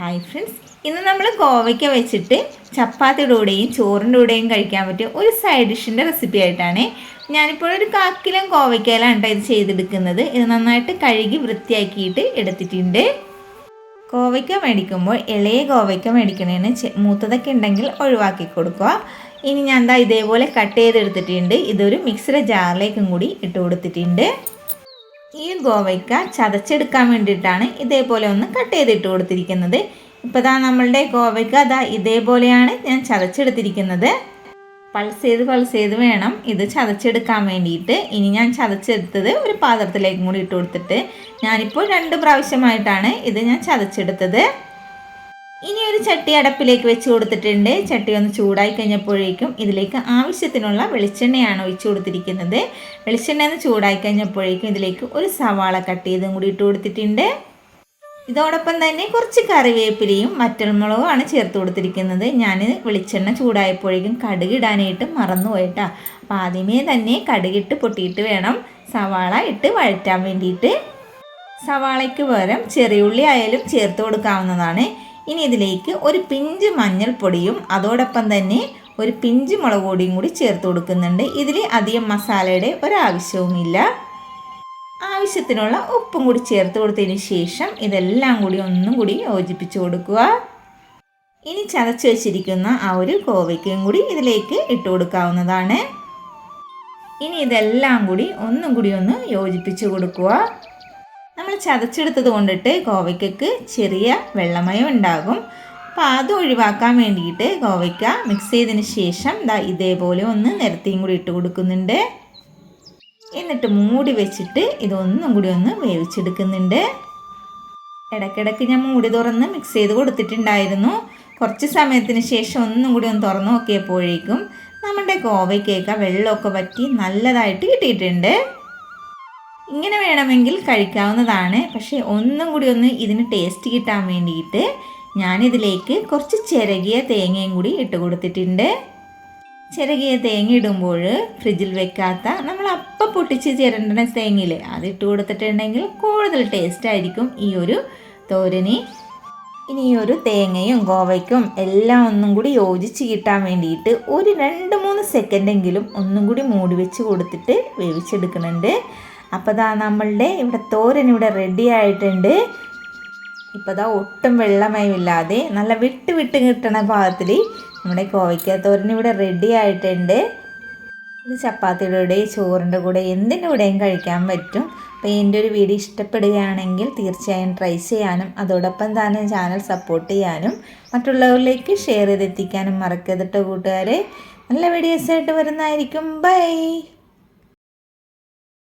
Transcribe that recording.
Hi friends ഇന്ന് നമ്മൾ കോവയ്ക്ക വെച്ചിട്ട് ചപ്പാത്തിയുടെ കൂടെയും ചോറിന്റെ കൂടെയും കഴിക്കാൻ പറ്റിയ ഒരു സൈഡ് ഡിഷിന്റെ റെസിപ്പി ആയിട്ടാണ് ഞാനിപ്പോൾ ഒരു കാക്കിലും കോവയ്ക്കയിലാണ് കേട്ടോ ഇത് ചെയ്തെടുക്കുന്നത്. ഇത് നന്നായിട്ട് കഴുകി വൃത്തിയാക്കിയിട്ട് എടുത്തിട്ടുണ്ട്. കോവയ്ക്ക മേടിക്കുമ്പോൾ ഇളയ കോവയ്ക്ക മേടിക്കണേന് മൂത്തതൊക്കെ ഉണ്ടെങ്കിൽ ഒഴിവാക്കി കൊടുക്കുക. ഇനി ഞാൻ എന്താ ഇതേപോലെ കട്ട് ചെയ്തെടുത്തിട്ടുണ്ട്. ഇതൊരു മിക്സിയുടെ ജാറിലേക്കും കൂടി ഇട്ട് കൊടുത്തിട്ടുണ്ട്. ഈ ഗോവയ്ക്ക ചതച്ചെടുക്കാൻ വേണ്ടിയിട്ടാണ് ഇതേപോലെ ഒന്ന് കട്ട് ചെയ്തിട്ട് കൊടുത്തിരിക്കുന്നത്. ഇപ്പോൾ ദാ നമ്മളുടെ ഗോവയ്ക്ക അതാ ഇതേപോലെയാണ് ഞാൻ ചതച്ചെടുത്തിരിക്കുന്നത്. പൾസ് ചെയ്ത് പൾസ് ചെയ്ത് വേണം ഇത് ചതച്ചെടുക്കാൻ വേണ്ടിയിട്ട്. ഇനി ഞാൻ ചതച്ചെടുത്തത് ഒരു പാത്രത്തിലേക്കും കൂടി ഇട്ട് കൊടുത്തിട്ട് ഞാനിപ്പോൾ രണ്ട് പ്രാവശ്യമായിട്ടാണ് ഇത് ഞാൻ ചതച്ചെടുത്തത്. ഇനി ഒരു ചട്ടി അടപ്പിലേക്ക് വെച്ച് കൊടുത്തിട്ടുണ്ട്. ചട്ടി ഒന്ന് ചൂടായി കഴിഞ്ഞപ്പോഴേക്കും ഇതിലേക്ക് ആവശ്യത്തിനുള്ള വെളിച്ചെണ്ണയാണ് ഒഴിച്ചു കൊടുത്തിരിക്കുന്നത്. വെളിച്ചെണ്ണ ഒന്ന് ചൂടായി കഴിഞ്ഞപ്പോഴേക്കും ഇതിലേക്ക് ഒരു സവാള കട്ട് ചെയ്തും കൂടി ഇട്ട് കൊടുത്തിട്ടുണ്ട്. ഇതോടൊപ്പം തന്നെ കുറച്ച് കറിവേപ്പിലയും വറ്റൽമുളകുമാണ് ചേർത്ത് കൊടുത്തിരിക്കുന്നത്. ഞാൻ വെളിച്ചെണ്ണ ചൂടായപ്പോഴേക്കും കടുകിടാനായിട്ട് മറന്നുപോയിട്ടാ. അപ്പോൾ ആദ്യമേ തന്നെ കടുകിട്ട് പൊട്ടിയിട്ട് വേണം സവാള ഇട്ട് വഴറ്റാൻ വേണ്ടിയിട്ട്. സവാളയ്ക്ക് പകരം ചെറിയുള്ളി ആയാലും ചേർത്ത് കൊടുക്കാവുന്നതാണ്. ഇനി ഇതിലേക്ക് ഒരു പിഞ്ച് മഞ്ഞൾപ്പൊടിയും അതോടൊപ്പം തന്നെ ഒരു പിഞ്ച് മുളക് പൊടിയും കൂടി ചേർത്ത് കൊടുക്കുന്നുണ്ട്. ഇതിൽ അധികം മസാലയുടെ ഒരാവശ്യവുമില്ല. ആവശ്യത്തിനുള്ള ഉപ്പും കൂടി ചേർത്ത് കൊടുത്തതിന് ശേഷം ഇതെല്ലാം കൂടി ഒന്നും കൂടി യോജിപ്പിച്ച് കൊടുക്കുക. ഇനി ചതച്ച് വെച്ചിരിക്കുന്ന ആ ഒരു കോവയ്ക്കയും കൂടി ഇതിലേക്ക് ഇട്ട് കൊടുക്കാവുന്നതാണ്. ഇനി ഇതെല്ലാം കൂടി ഒന്നും കൂടി ഒന്ന് യോജിപ്പിച്ച് കൊടുക്കുക. നമ്മൾ ചതച്ചെടുത്തത് കൊണ്ടിട്ട് കോവയ്ക്കക്ക് ചെറിയ വെള്ളമയം ഉണ്ടാകും. അപ്പോൾ അത് ഒഴിവാക്കാൻ വേണ്ടിയിട്ട് കോവയ്ക്ക മിക്സ് ചെയ്തതിന് ശേഷം ദാ ഇതേപോലെ ഒന്ന് നിരത്തിയും കൂടി ഇട്ട് കൊടുക്കുന്നുണ്ട്. എന്നിട്ട് മൂടി വെച്ചിട്ട് ഇതൊന്നും കൂടി ഒന്ന് വേവിച്ചെടുക്കുന്നുണ്ട്. ഇടയ്ക്കിടയ്ക്ക് ഞാൻ മൂടി തുറന്ന് മിക്സ് ചെയ്ത് കൊടുത്തിട്ടുണ്ടായിരുന്നു. കുറച്ച് സമയത്തിന് ശേഷം ഒന്നും കൂടി ഒന്ന് തുറന്നു നോക്കിയപ്പോഴേക്കും നമ്മുടെ കോവയ്ക്കേക്ക വെള്ളമൊക്കെ പറ്റി നല്ലതായിട്ട് കിട്ടിയിട്ടുണ്ട്. ഇങ്ങനെ വേണമെങ്കിൽ കഴിക്കാവുന്നതാണ്. പക്ഷേ ഒന്നും കൂടി ഒന്ന് ഇതിന് ടേസ്റ്റ് കിട്ടാൻ വേണ്ടിയിട്ട് ഞാനിതിലേക്ക് കുറച്ച് ചിരകിയ തേങ്ങയും കൂടി ഇട്ട് കൊടുത്തിട്ടുണ്ട്. ചിരകിയ തേങ്ങ ഇടുമ്പോൾ ഫ്രിഡ്ജിൽ വെക്കാത്ത നമ്മൾ അപ്പം പൊട്ടിച്ച് ചിരണ്ടണ തേങ്ങയില്ലേ അത് ഇട്ട് കൊടുത്തിട്ടുണ്ടെങ്കിൽ കൂടുതൽ ടേസ്റ്റ് ആയിരിക്കും ഈ ഒരു തോരന്. ഇനി ഈ ഒരു തേങ്ങയും ഗോവയ്ക്കും എല്ലാം ഒന്നും കൂടി യോജിച്ച് കിട്ടാൻ വേണ്ടിയിട്ട് ഒരു രണ്ട് മൂന്ന് സെക്കൻഡെങ്കിലും ഒന്നും കൂടി മൂടി വെച്ച് കൊടുത്തിട്ട് വേവിച്ചെടുക്കുന്നുണ്ട്. അപ്പോൾ ദാ നമ്മളുടെ ഇവിടെ തോരൻ ഇവിടെ റെഡി ആയിട്ടുണ്ട്. ഇപ്പോൾ ദാ ഒട്ടും വെള്ളമയമില്ലാതെ നല്ല വിട്ട് വിട്ട് കിട്ടണ പാകത്തിൽ നമ്മുടെ കോവയ്ക്ക തോരൻ ഇവിടെ റെഡി ആയിട്ടുണ്ട്. ഇത് ചപ്പാത്തിയുടെ കൂടെ ചോറിന്റെ കൂടെ എന്തിന്റെ കൂടെയും കഴിക്കാൻ പറ്റും. അപ്പോൾ എന്റെ ഒരു വീഡിയോ ഇഷ്ടപ്പെടുകയാണെങ്കിൽ തീർച്ചയായും ട്രൈ ചെയ്യാനും അതോടൊപ്പം തന്നെ ചാനൽ സപ്പോർട്ട് ചെയ്യാനും മറ്റുള്ളവരിലേക്ക് ഷെയർ ചെയ്തെത്തിക്കാനും മറക്കരുതിട്ട് കേട്ടോ കൂട്ടുകാരെ. നല്ല വീഡിയോസായിട്ട് വരുന്നതായിരിക്കും. ബൈ